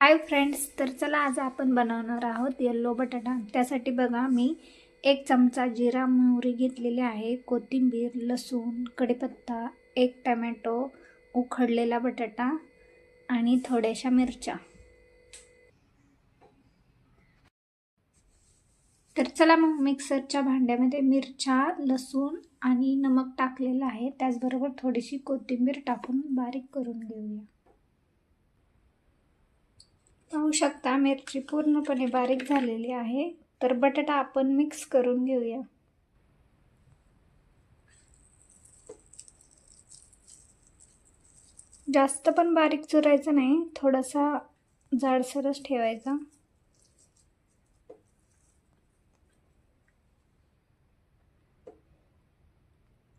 Hi friends तर चला आज आपण बनवणार आहोत येल्लो बटाटा. त्यासाठी बघा मी एक चमचा जिरा मोहरी घेतलेली आहे कोथिंबीर लसूण कढीपत्ता एक टमॅटो उखडलेला बटाटा आणि थोड्याशा मिरच्या. तर चला मग मिक्सरच्या भांड्यामध्ये मिरच्या लसूण आणि नमक टाकलेलं आहे. त्याचबरोबर थोडीशी कोथिंबीर टाकून बारीक करून घेऊया. पाहू शकता. मिरची पूर्णपणे बारीक झालेली आहे. तर बटाटा आपण मिक्स करून घेऊया. जास्त पण बारीक चुरायचं नाही. थोडासा जाडसरच ठेवायचा.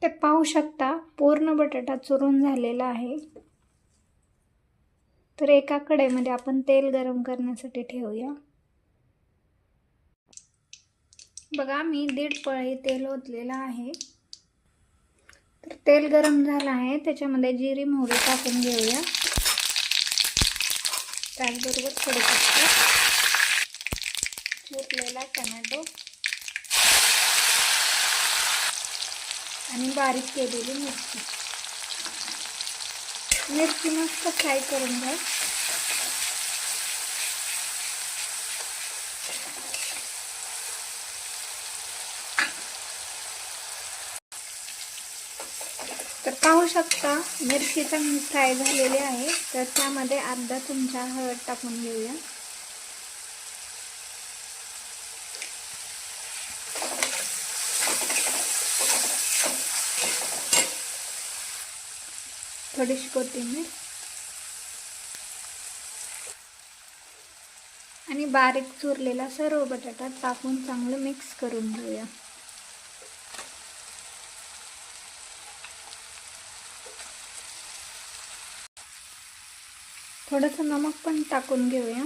ते पाहू शकता पूर्ण बटाटा चुरून झालेला आहे. तर एका कढईमध्ये म्हणजे आपण तेल गरम करण्यासाठी ठेवूया. बघा मी दीड पळी तेल ओतलेलं आहे. तर तेल गरम झालं आहे. त्याच्यामध्ये जिरी मोहरी टाकून घेऊया. त्याचबरोबर थोडे चिरलेला टमॅटो आणि बारीक केलेली मिरची. मिरची मस्त फ्राय करून घ्या. तर पाहू शकता मिरची चांगली फ्राय झालेली आहे. तर त्यामध्ये अर्धा तुमच्या हळद टाकून घेऊया. थोडीशी कोथिंबीर आणि बारीक चुरलेला सर्व बटाटा टाकून चांगलं मिक्स करून घेऊया. थोडंसं नमक पण टाकून घेऊया.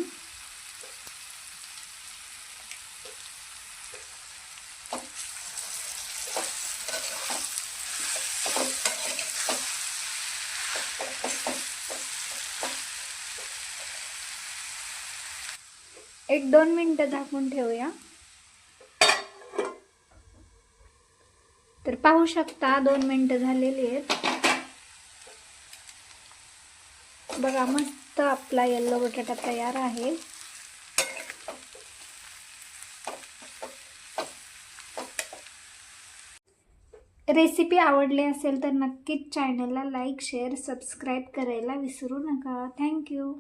एक दोन मिनटं झाकून ठेवूया. तर पाहू शकता दोन मिनटं झालेली आहेत. बघा मस्त आपला येल्लो बटाटा तयार आहे. रेसिपी आवडली असेल तर नक्कीच चॅनलला लाईक शेअर सबस्क्राईब करायला विसरू नका. थँक्यू